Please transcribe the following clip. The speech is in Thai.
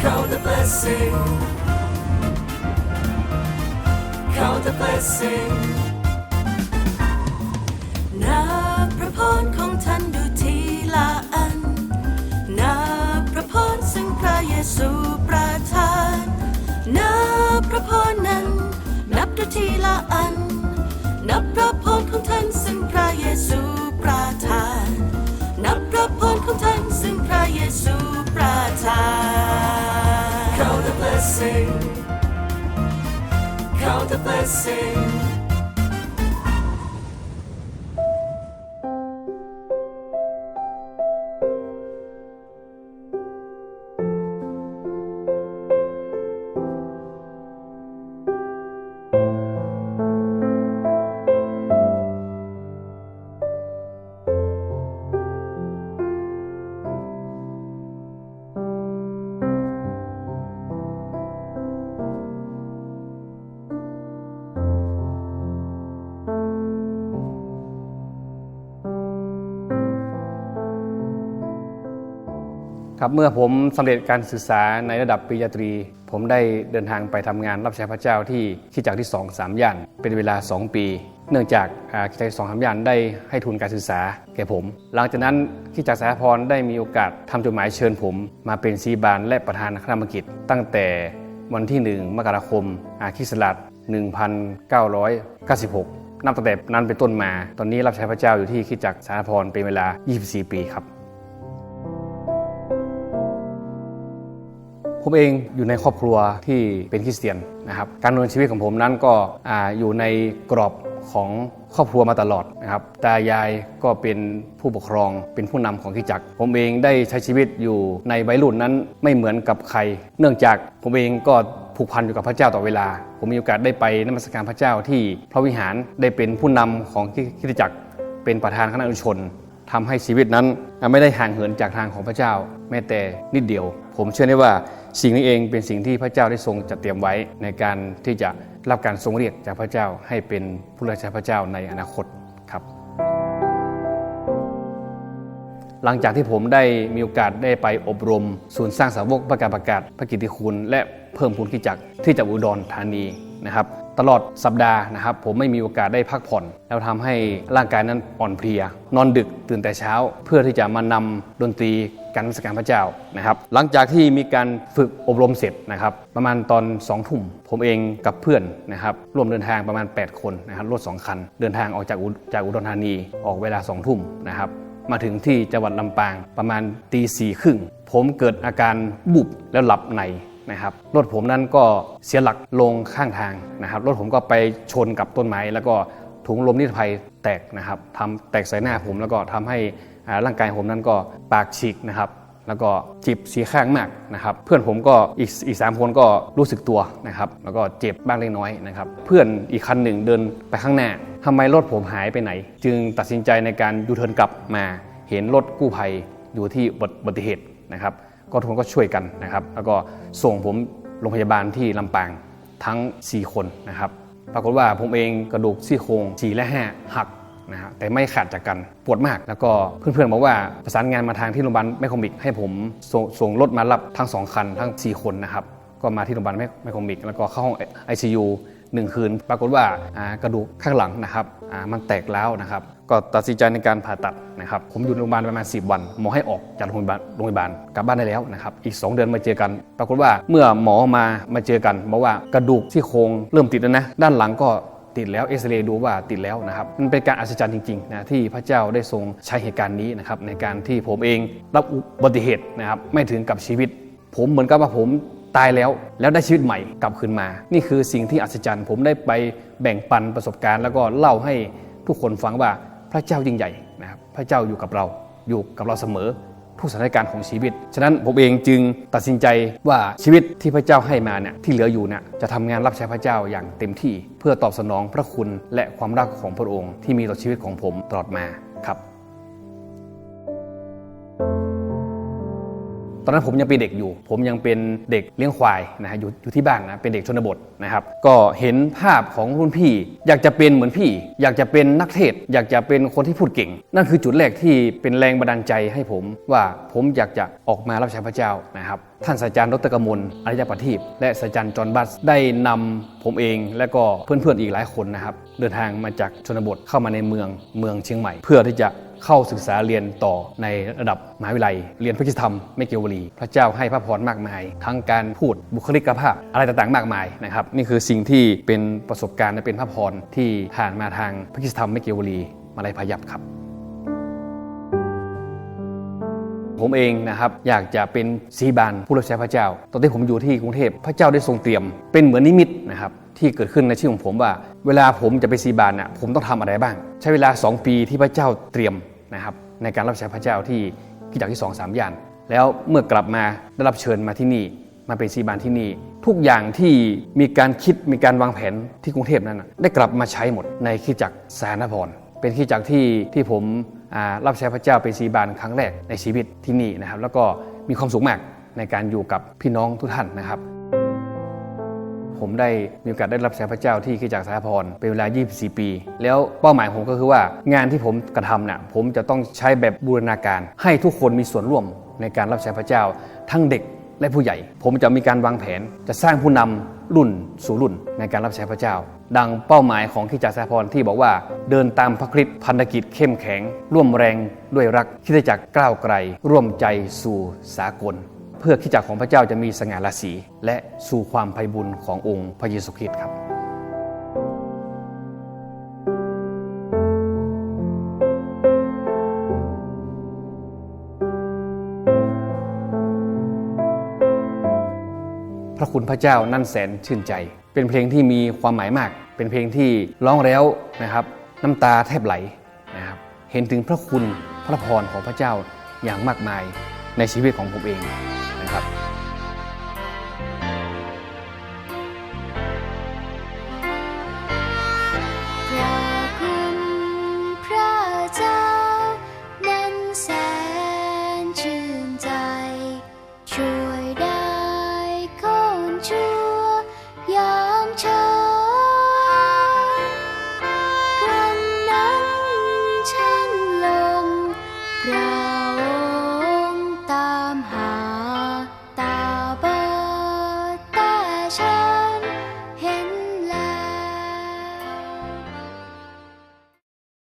Count the blessing. Count the blessing. นับพระพรของท่านดูทีละอันนับพระพรซึ่งพระเยซูประทานนับพระพรนั้นนับดูทีละอัน blessing. Count the blessing ครับเมื่อผมสำเร็จการศึกษาในระดับปริญญาตรี ผมได้เดินทางไปทำงานรับใช้พระเจ้าที่คริดจักรที่2 3ย่านเป็นเวลา 2 ปี เนื่องจากกิจักรสองสามย่านได้ให้ทุนการศึกษาแก่ผม หลังจากนั้นคริดจักรสาพรได้มีโอกาสทำจดหมายเชิญผม มาเป็นซีบานและประธานคณะมกิจ ตั้งแต่วันที่ 1 มกราคมอาคิสต์ศักราช1996 นับตั้งแต่นั้นเป็นต้นมา ตอนนี้รับใช้พระเจ้าอยู่ที่คริดจักรสาพรเป็นเวลา 24 ปีครับ ผมเองอยู่ในครอบครัวที่เป็นคริสเตียนนะครับการดำเนินชีวิตของผมนั้นก็ออยู่ในกรอบของครอบครัวมาตลอดนะครับตายายก็เป็นผู้ปกครองเป็นผู้นำของคริจักรผมเองได้ใช้ชีวิตอยู่ในวัยรุ่นนั้นไม่เหมือนกับใคร เนื่องจากผมเองก็ผูกพันอยู่กับพระเจ้าต่อเวลา ผมมีโอกาสได้ไปนมัสการพระเจ้าที่พระวิหารได้เป็นผู้นำของคริจักร เป็นประธานคณะอุชน ทำให้ชีวิตนั้นไม่ได้ห่างเหินจากทางของพระเจ้า แม้แต่นิดเดียว ผมเชื่อได้ว่าสิ่งนี้เองเป็นสิ่งที่พระเจ้าได้ทรงจัดเตรียมไว้ในการที่จะรับการทรงเรียกจากพระเจ้าให้เป็นผู้ราชาพระเจ้าในอนาคตครับ หลังจากที่ผมได้มีโอกาสได้ไปอบรม ศูนย์สร้างสาวกประกาศประกาศพระกิตติคุณ และเพิ่มพูนกิจจักที่จังหวัดอุดรธานีนะครับ ตลอดสัปดาห์นะครับผมไม่มีโอกาสได้พักผ่อน แล้วทำให้ร่างกายนั้นอ่อนเพลีย นอนดึกตื่นแต่เช้า เพื่อที่จะมานำดนตรีการนมัสการพระเจ้านะครับ หลังจากที่มีการฝึกอบรมเสร็จนะครับ ประมาณตอน2องทุ่มผมเองกับเพื่อนนะครับร่วมเดินทางประมาณ 8 คนนะครับรถ2คัน เดินทางออกจากอุจากอุดรธานีออกเวลา2องทุ่มนะครับมาถึงที่จังหวัดลำปางประมาณตีสี่ครึ่งผมเกิดอาการบุบแล้วหลับใน นะครับรถผมนั้นก็เสียหลักลงข้างทางนะครับรถผมก็ไปชนกับต้นไม้แล้วก็ถุงลมนิรภัยแตกนะครับทำแตกใส่หน้าผมแล้วก็ทำให้ร่างกายผมนั้นก็ปากฉีกนะครับแล้วก็จิบสีข้างมากนะครับ เพื่อนผมก็อีกอีกสามคนก็รู้สึกตัวนะครับ แล้วก็เจ็บบ้างเล็กน้อยนะครับ เพื่อนอีกคันหนึ่งเดินไปข้างหน้าทำไมรถผมหายไปไหน จึงตัดสินใจในการยูเทิร์นกลับมา เห็นรถกู้ภัยอยู่ที่อุบัติเหตุนะครับ ก็ทุกคนก็ช่วยกันนะครับ แล้วก็ส่งผมโรงพยาบาลที่ลำปางทั้ง 4 คนนะครับ ปรากฏว่าผมเองกระดูกซี่โครง4และ 5 หักนะฮะแต่ไม่ขาดจากกันปวดมาก แล้วก็เพื่อนๆบอกว่าประสานงานมาทางที่โรงพยาบาลแมคคอมิกให้ผมส่งส่งรถมารับทั้ง 2 คันทั้ง 4 คนนะครับ ก็มาที่โรงพยาบาลแมคคอมิกแล้วก็เข้าห้อง ICU หนึ่งคืน ปรากฏว่ากระดูกข้างหลังนะครับมันแตกแล้วนะครับก็ตัดสินใจในการผ่าตัดนะครับผมอยู่โรงพยาบาลประมาณ 10 วันหมอให้ออกจากโรงพยาบาลโรงพยาบาลกลับบ้านได้แล้วนะครับอีก 2 เดือนมาเจอกัน ปรากฏว่าเมื่อหมอมามาเจอกันบอกว่ากระดูกที่โครงเริ่มติดแล้วนะด้านหลังก็ติดแล้วเอ็กซเรย์ดูว่าติดแล้วนะครับมันเป็นการอัศจรรย์จริงๆนะที่พระเจ้าได้ทรงใช้เหตุการณ์นี้นะครับในการที่ผมเองรับอุบัติเหตุนะครับไม่ถึงกับชีวิต ผมเหมือนกับว่าผม ตายแล้วแล้วได้ชีวิตใหม่กลับคืนมา นี่คือสิ่งที่อัศจรรย์ ผมได้ไปแบ่งปันประสบการณ์ แล้วก็เล่าให้ทุกคนฟังว่าพระเจ้ายิ่งใหญ่นะครับพระเจ้าอยู่กับเราอยู่กับเราเสมอทุกสถานการณ์ของชีวิต ฉะนั้นผมเองจึงตัดสินใจว่าชีวิตที่พระเจ้าให้มาเนี่ยที่เหลืออยู่เนี่ยจะทำงานรับใช้พระเจ้าอย่างเต็มที่ เพื่อตอบสนองพระคุณและความรักของพระองค์ที่มีต่อชีวิตของผมตลอดมาครับ ตอนนั้นผมยังเป็นเด็กอยู่ ผมยังเป็นเด็กเลี้ยงควายนะฮะอยู่อยู่ที่บ้านนะเป็นเด็กชนบทนะครับ ก็เห็นภาพของรุ่นพี่ อยากจะเป็นเหมือนพี่ อยากจะเป็นนักเทศ อยากจะเป็นคนที่พูดเก่ง นั่นคือจุดแรกที่เป็นแรงบันดาลใจให้ผมว่าผมอยากจะออกมารับใช้พระเจ้านะครับท่านศาสตราจารย์ดรกมลอริยประทีปและศาสตราจารย์จอห์นบัสได้นำผมเองและก็เพื่อนๆอีกหลายคนนะครับ เดินทางมาจากชนบทเข้ามาในเมืองเมืองเชียงใหม่ เพื่อที่จะ เข้าศึกษาเรียนต่อในระดับมหาวิทยาลัย เรียนพระคิธรรมไม่เกี่ยวลี พระเจ้าให้พระพรมากมาย ทั้งการพูดบุคลิกภาพ อะไรต่างๆมากมายนะครับนี่คือสิ่งที่เป็นประสบการณ์และเป็นพระพรที่ผ่านมาทางพระคิธรรมไม่เกี่ยวลีมาลัยพายัพครับผมเองนะครับอยากจะเป็นซีบานผู้รับใช้พระเจ้า ตอนที่ผมอยู่ที่กรุงเทพพระเจ้าได้ทรงเตรียม เป็นเหมือนนิมิตนะครับที่เกิดขึ้นในชีวิตของผมว่า เวลาผมจะไปซีบานน่ะผมต้องทำอะไรบ้าง ใช้เวลา 2 ปีที่พระเจ้าเตรียม นะครับในการรับใช้พระเจ้าที่กิจจักที่2องสามย่านแล้วเมื่อกลับมาได้รับเชิญมาที่นี่มาเป็นซีบานที่นี่ ทุกอย่างที่มีการคิดมีการวางแผนที่กรุงเทพนั้น ได้กลับมาใช้หมดในคริดจักรสารนพรเป็นคริดจักที่ที่ผมรับใช้พระเจ้าเป็นซีบานครั้งแรกในชีวิตที่นี่นะครับ แล้วก็มีความสุขมากในการอยู่กับพี่น้องทุกท่านนะครับ ผมได้มีโอกาสได้รับใช้พระเจ้าที่คิดจักสารพรเป็นเวลา 24 ปี แล้วเป้าหมายผมก็คือว่างานที่ผมกระทำน่ะผมจะต้องใช้แบบบูรณาการ ให้ทุกคนมีส่วนร่วมในการรับใช้พระเจ้า ทั้งเด็กและผู้ใหญ่ ผมจะมีการวางแผนจะสร้างผู้นำรุ่นสู่รุ่นในการรับใช้พระเจ้า ดังเป้าหมายของคริดจักรสาพรที่บอกว่าเดินตามพระคริสต์พันธกิจเข้มแข็ง ร่วมแรงด้วยรักคิดจักรก้าวไกล ร่วมใจสู่สากล เพื่อคริดจักของพระเจ้าจะมีสง่าราศีและสู่ความไพบุญขององค์พระเยซูคริสต์ครับพระคุณพระเจ้านั่นแสนชื่นใจ เป็นเพลงที่มีความหมายมาก เป็นเพลงที่ร้องแล้วนะครับ น้ำตาแทบไหลนะครับ เห็นถึงพระคุณพระพรของพระเจ้าอย่างมากมาย ในชีวิตของผมเองนะครับ